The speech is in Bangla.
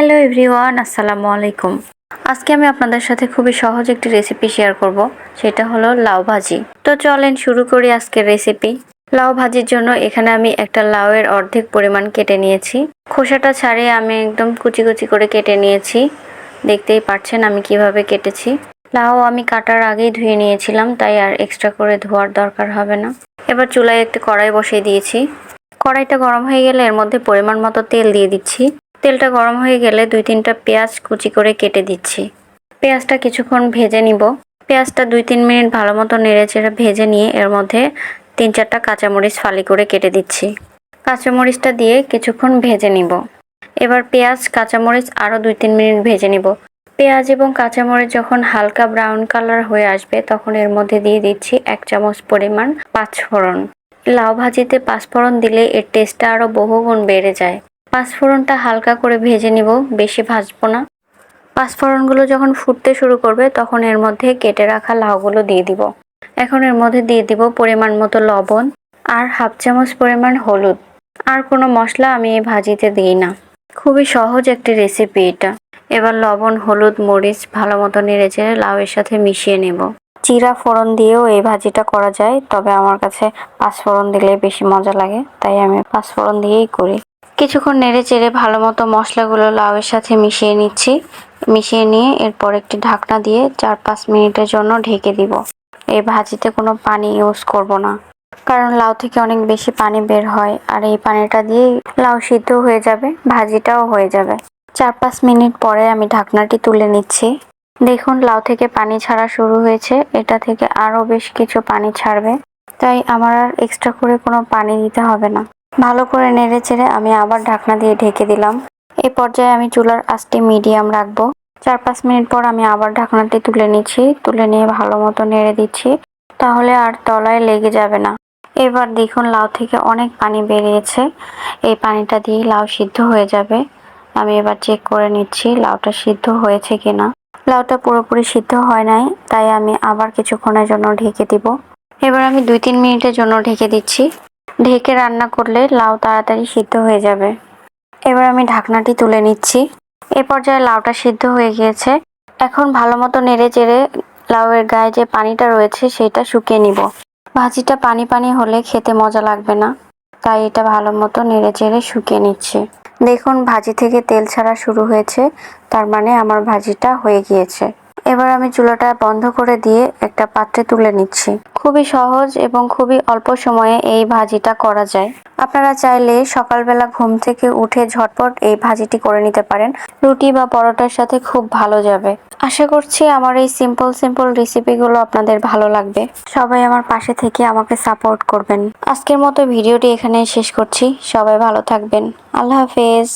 হ্যালো এভরিওয়ান, আসসালামু আলাইকুম। আজকে আমি আপনাদের সাথে খুবই সহজ একটি রেসিপি শেয়ার করব, সেটা হলো লাউ ভাজি। তো চলেন শুরু করি আজকের রেসিপি লাউ ভাজির জন্য এখানে আমি একটা লাউয়ের অর্ধেক পরিমাণ কেটে নিয়েছি। খোসাটা ছাড়িয়ে আমি একদম কুচি কুচি করে কেটে নিয়েছি। দেখতেই পাচ্ছেন আমি কীভাবে কেটেছি। লাউ আমি কাটার আগেই ধুয়ে নিয়েছিলাম, তাই আর এক্সট্রা করে ধোয়ার দরকার হবে না। এবার চুলায় একটি কড়াই বসিয়ে দিয়েছি। কড়াইটা গরম হয়ে গেলে এর মধ্যে পরিমাণ মতো তেল দিয়ে দিচ্ছি। তেলটা গরম হয়ে গেলে দুই তিনটা পেঁয়াজ কুচি করে কেটে দিচ্ছি। পেঁয়াজটা কিছুক্ষণ ভেজে নিব। পেঁয়াজটা দুই তিন মিনিট ভালো মতো নেড়ে চেড়ে ভেজে নিয়ে এর মধ্যে তিন চারটা কাঁচামরিচ ফালি করে কেটে দিচ্ছি। কাঁচামরিচটা দিয়ে কিছুক্ষণ ভেজে নিব। এবার পেঁয়াজ, কাঁচামরিচ আরও দুই তিন মিনিট ভেজে নিব। পেঁয়াজ এবং কাঁচামরিচ যখন হালকা ব্রাউন কালার হয়ে আসবে, তখন এর মধ্যে দিয়ে দিচ্ছি এক চামচ পরিমাণ পাঁচফোড়ন। লাউ ভাজিতে পাঁচফোড়ন দিলে এর টেস্টটা আরও বহুগুণ বেড়ে যায়। পাঁচফোড়নটা হালকা করে ভেজে নিব, বেশি ভাজবো না। পাঁচফোড়নগুলো যখন ফুটতে শুরু করবে, তখন এর মধ্যে কেটে রাখা লাউগুলো দিয়ে দিব। এখন এর মধ্যে দিয়ে দিব পরিমাণ মতো লবণ আর হাফ চামচ পরিমাণ হলুদ। আর কোনো মশলা আমি এই ভাজিতে দিই না। খুবই সহজ একটি রেসিপি এটা। এবার লবণ, হলুদ, মরিচ ভালো মতো নেড়ে চেড়ে লাউয়ের সাথে মিশিয়ে নেব। জিরা ফোড়ন দিয়েও এই ভাজিটা করা যায়, তবে আমার কাছে পাঁচফোড়ন দিলে বেশি মজা লাগে, তাই আমি পাঁচফোড়ন দিয়েই করি। কিছুক্ষণ নেড়ে চেড়ে ভালো মতো মশলাগুলো লাউয়ের সাথে মিশিয়ে নিচ্ছি। মিশিয়ে নিয়ে এরপর একটি ঢাকনা দিয়ে চার পাঁচ মিনিটের জন্য ঢেকে দিব। এই ভাজিতে কোনো পানি ইউজ করব না, কারণ লাউ থেকে অনেক বেশি পানি বের হয়, আর এই পানিটা দিয়েই লাউ সিদ্ধ হয়ে যাবে, ভাজিটাও হয়ে যাবে। চার পাঁচ মিনিট পরে আমি ঢাকনাটি তুলে নিচ্ছি। দেখুন, লাউ থেকে পানি ছাড়া শুরু হয়েছে। এটা থেকে আরও বেশ কিছু পানি ছাড়বে। তাই আমার আর এক্সট্রা করে কোনো পানি দিতে হবে না। ভালো করে নেড়ে চেড়ে আমি আবার ঢাকনা দিয়ে ঢেকে দিলাম। এই পর্যায়ে আমি চুলার আঁচটি মিডিয়াম রাখব। চার পাঁচ মিনিট পর আমি আবার ঢাকনাটি তুলে নিচ্ছি। তুলে নিয়ে ভালো মতো নেড়ে দিচ্ছি। তাহলে আর তলায় লেগে যাবে না। এবার দেখুন, লাউ থেকে অনেক পানি বেরিয়েছে। এই পানিটা দিয়ে লাউ সিদ্ধ হয়ে যাবে। আমি এবার চেক করে নিচ্ছি লাউটা সিদ্ধ হয়েছে কিনা। লাউটা পুরোপুরি সিদ্ধ হয় নাই, তাই আমি আবার কিছুক্ষণের জন্য ঢেকে দিব। এবার আমি দুই তিন মিনিটের জন্য ঢেকে দিচ্ছি। ঢেকে রান্না করলে লাউ তাড়াতাড়ি সিদ্ধ হয়ে যাবে। এবার আমি ঢাকনাটি তুলে নিচ্ছি। এ পর্যায়ে লাউটা সিদ্ধ হয়ে গিয়েছে। এখন ভালো মতো নেড়ে চেড়ে লাউয়ের গায়ে যে পানিটা রয়েছে, সেটা শুকিয়ে নিব। ভাজিটা পানি পানি হলে খেতে মজা লাগবে না, তাই এটা ভালো মতো নেড়ে চেড়ে শুকিয়ে নিচ্ছে। দেখুন ভাজি থেকে তেল ছাড়া শুরু হয়েছে তার মানে আমার ভাজিটা হয়ে গিয়েছে। এবার আমি চুলাটা বন্ধ করে দিয়ে একটা পাত্রে তুলে নিচ্ছি। খুবই সহজ এবং খুবই অল্প সময়ে এই ভাজিটা করা যায়। আপনারা চাইলে সকালবেলা ঘুম থেকে উঠে ঝটপট এই ভাজিটি করে নিতে পারেন। রুটি বা পরোটার সাথে খুব ভালো যাবে। আশা করছি আমার এই সিম্পল সিম্পল রেসিপিগুলো আপনাদের ভালো লাগবে। সবাই আমার পাশে থেকে আমাকে সাপোর্ট করবেন। আজকের মতো ভিডিওটি এখানে শেষ করছি। সবাই ভালো থাকবেন। আল্লাহ হাফেজ।